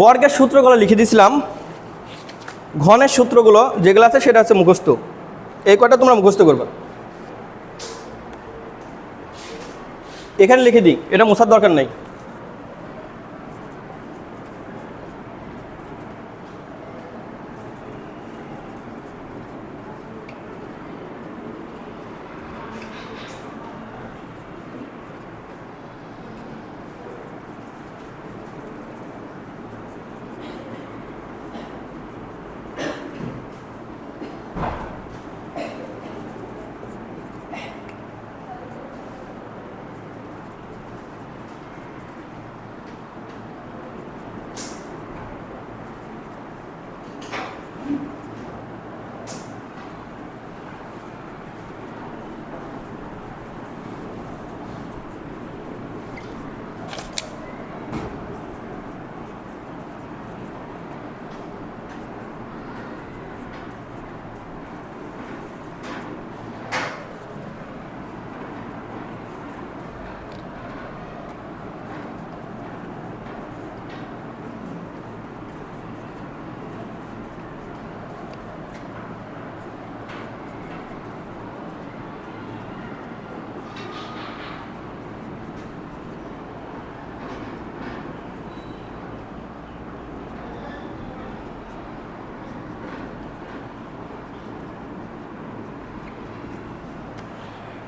বর্গের সূত্রগুলো লিখে দিয়েছিলাম ঘনের সূত্রগুলো যেগুলো আছে সেটা আছে মুখস্থ। এই কটা তোমরা মুখস্থ করবে? এখানে লিখে দিই, এটা মোশার দরকার নেই।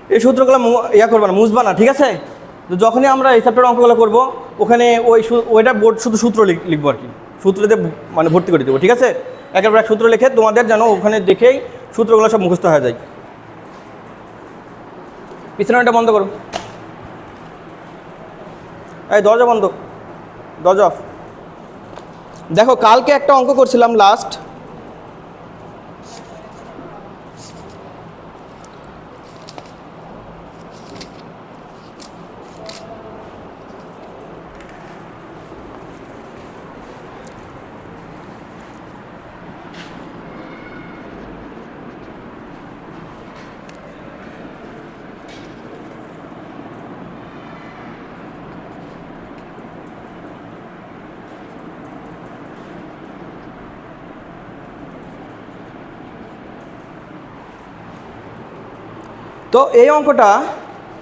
এই সূত্রগুলো ইয়া করবা না, মুছবা না, ঠিক আছে? তো যখনই আমরা এই চ্যাপ্টার অঙ্কগুলো করব, ওখানে ওই ওইটা বোর্ড শুধু সূত্র লিখ- লিখব আর কি। সূত্রতে মানে ভর্তি করে দেবো, ঠিক আছে? একের পর এক সূত্র লিখে তোমাদের যেন ওখানে দেখেই সূত্রগুলো সব মুখস্থ হয়ে যায়। পিছনেটা বন্ধ করো। এই দরজা বন্ধ। দরজা অফ দেখো, কালকে একটা অঙ্ক করছিলাম লাস্ট তো এই অঙ্কটা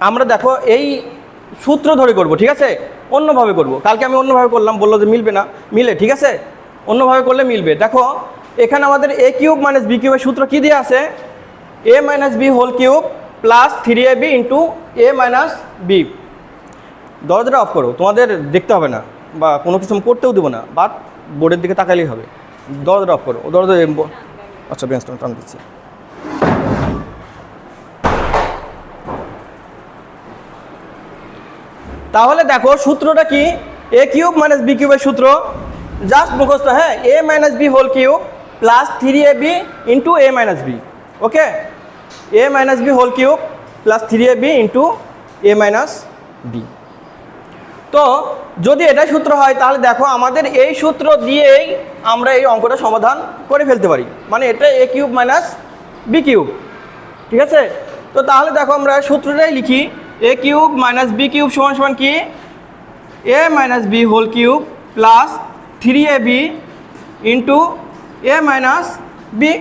আমরা দেখো এই সূত্র ধরে করব, ঠিক আছে? অন্যভাবে করব। কালকে আমি অন্যভাবে করলাম, বলল যে মিলবে না। মিলে, ঠিক আছে? অন্যভাবে করলে মিলবে। দেখো, এখানে আমাদের এ কিউব মাইনাস বি কিউবের সূত্র কী দিয়ে আছে A minus B whole cube plus three A B into A minus B দরজাটা অফ করো, তোমাদের দেখতে হবে না, বা কোনো কিছু করতেও দেবো না, বাট বোর্ডের দিকে তাকালেই হবে। দরজাটা অফ করো, দরজা আচ্ছা বেঞ্চটা টান দিচ্ছি। তাহলে দেখো সূত্রটা কি? এ কিউব মাইনাস বি কিউবের সূত্র। জাস্ট মুখস্থ হ্যাঁ? A minus B whole cube plus three A B into A minus B okay A minus B whole cube plus three A B into A minus B তো, যদি এটাই সূত্র হয়, তাহলে দেখো আমাদের এই সূত্র দিয়েই আমরা এই অঙ্কটা সমাধান করে ফেলতে পারি। মানে এটা A cube minus B cube ঠিক আছে? তো তাহলে দেখো আমরা সূত্রটাই লিখি। A cube minus B cube সমান সমান কি? A minus B whole cube plus three A B into A minus B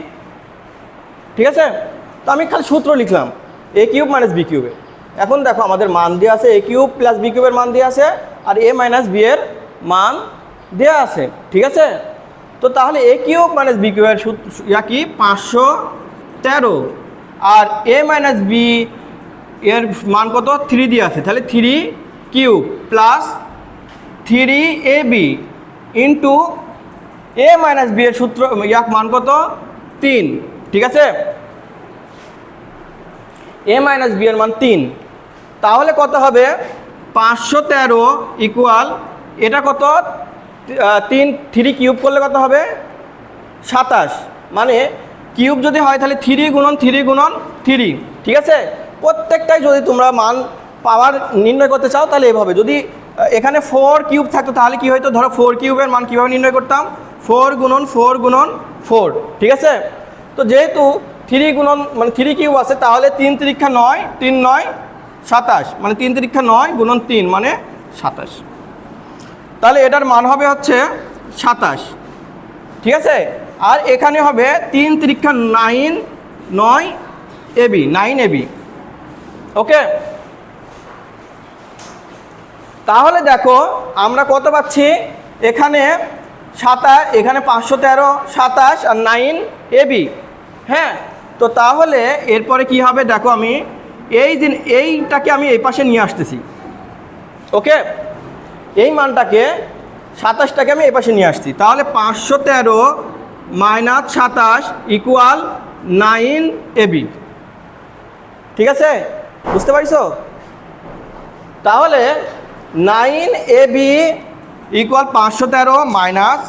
ঠিক আছে? তো আমি খালি সূত্র লিখলাম। এ কিউব মাইনাস বি কিউবে এখন দেখো আমাদের মান দেওয়া আছে এ কিউব প্লাস বি কিউবের মান দেওয়া আছে আর এ মাইনাস বি এর মান দেওয়া আছে। ঠিক আছে? তো তাহলে এ কিউব মাইনাস বি কিউবের সূত্র কি? পাঁচশো তেরো। আর এ মাইনাস বি এর মান কত? থ্রি দিয়ে আছে। তাহলে three cube plus three A B into A minus B এর সূত্র, ইয়াক মান কত? তিন। ঠিক আছে? এ মাইনাস বি এর মান তিন। তাহলে কত হবে? পাঁচশো তেরো ইকুয়াল এটা কত? তিন। থ্রি কিউব করলে কত হবে? সাতাশ। মানে কিউব যদি হয়, তাহলে থ্রি গুণন থ্রি গুণন থ্রি ঠিক আছে? প্রত্যেকটাই যদি তোমরা মান পাওয়ার নির্ণয় করতে চাও তাহলে এভাবে। যদি এখানে ফোর কিউব থাকতো, তাহলে কি হতো ধরো ফোর কিউবের মান কীভাবে নির্ণয় করতাম? ফোর গুণন ফোর গুণন ফোর ঠিক আছে? তো যেহেতু থ্রি গুণন মানে থ্রি কিউব আছে, তাহলে তিন তিরিক্ষা নয়, তিন নয়, সাতাশ। মানে তিন তিরিক্ষা নয় গুণন তিন মানে সাতাশ। তাহলে এটার মান হবে হচ্ছে সাতাশ। ঠিক আছে? আর এখানে হবে তিন তিরিক্ষা নাইন নয় এবি নাইন এবি ওকে তাহলে দেখো, আমরা কত পাচ্ছি? এখানে সাতাশ, এখানে পাঁচশো তেরো, সাতাশ আর নাইন এবি হ্যাঁ? তো তাহলে এরপরে কি হবে? দেখো আমি এই দিন এইটাকে আমি এই পাশে নিয়ে আসতেছি। ওকে এই মানটাকে, সাতাশটাকে আমি এই পাশে নিয়ে আসছি। তাহলে পাঁচশো তেরো মাইনাস সাতাশ ইকুয়াল নাইন এবি ঠিক আছে? বুঝতে পারছ তাহলে নাইন এ বি ইকুয়াল পাঁচশো তেরো মাইনাস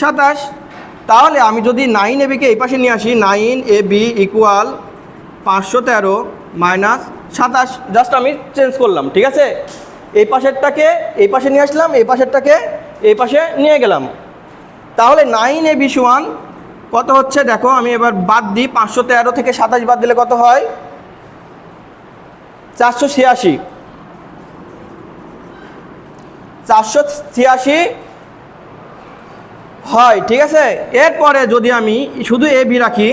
সাতাশ। তাহলে আমি যদি নাইন এ বিকে এই পাশে নিয়ে আসি, নাইন এ বি ইকুয়াল পাঁচশো তেরো মাইনাস সাতাশ। জাস্ট আমি চেঞ্জ করলাম, ঠিক আছে? এই পাশেরটাকে এই পাশে নিয়ে আসলাম, এই পাশেরটাকে এই পাশে নিয়ে গেলাম। তাহলে নাইন এ বি সমান কত হচ্ছে? দেখো, আমি এবার বাদ দিই, পাঁচশো তেরো থেকে সাতাশ বাদ দিলে কত হয়? চারশো ছিয়াশি। চারশো ছিয়াশি হয়, ঠিক আছে? এরপরে যদি আমি শুধু এ, বি রাখি,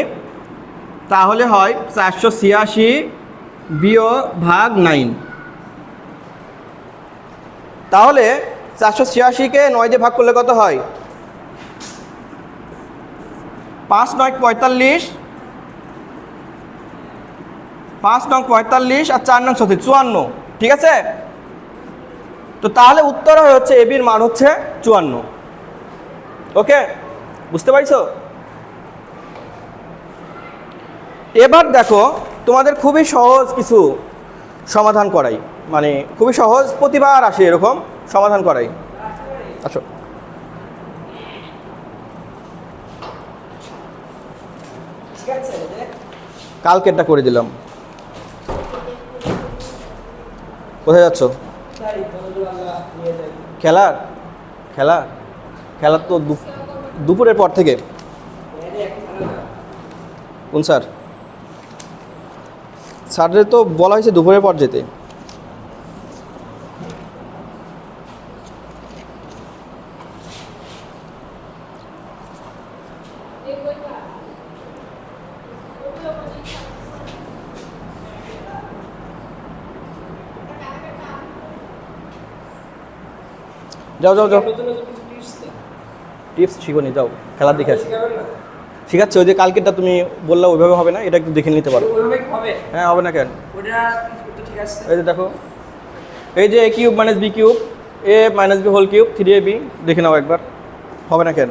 তাহলে হয় চারশো ছিয়াশি বিও ভাগ নাইন। তাহলে চারশো ছিয়াশিকে নয় দিয়ে ভাগ করলে কত হয়? পাঁচ নয় পঁয়তাল্লিশ পাঁচ নং পঁয়তাল্লিশ আর চার নং ছত্রিশ চুয়ান্ন ঠিক আছে? তো তাহলে উত্তর হচ্ছে এবির মান হচ্ছে চুয়ান্ন। ওকে? বুঝতে পারছ? এবার দেখো তোমাদের খুবই সহজ কিছু সমাধান করাই। মানে খুবই সহজ প্রতিবার আসে এরকম সমাধান করাই। আচ্ছা। কালকেরটা করে দিলাম। কোথায় যাচ্ছ? খেলার? খেলা খেলার তো দুপুরের পর থেকে। কোন স্যার? স্যারের তো বলা হয়েছে দুপুরের পর যেতে। যাও যাও যাও। টিপস শিখো নি যাও খেলার দেখে আসি। ঠিক আছে ওই যে কালকেরটা তুমি বললে ওইভাবে হবে না এটা একটু দেখে নিতে পারো। ওইভাবে হবে? হ্যাঁ হবে না কেন? ওটা তো ঠিক আছে। এই যে দেখো এই যে A cube minus B cube A minus B whole cube three A B দেখে নাও একবার। হবে না কেন?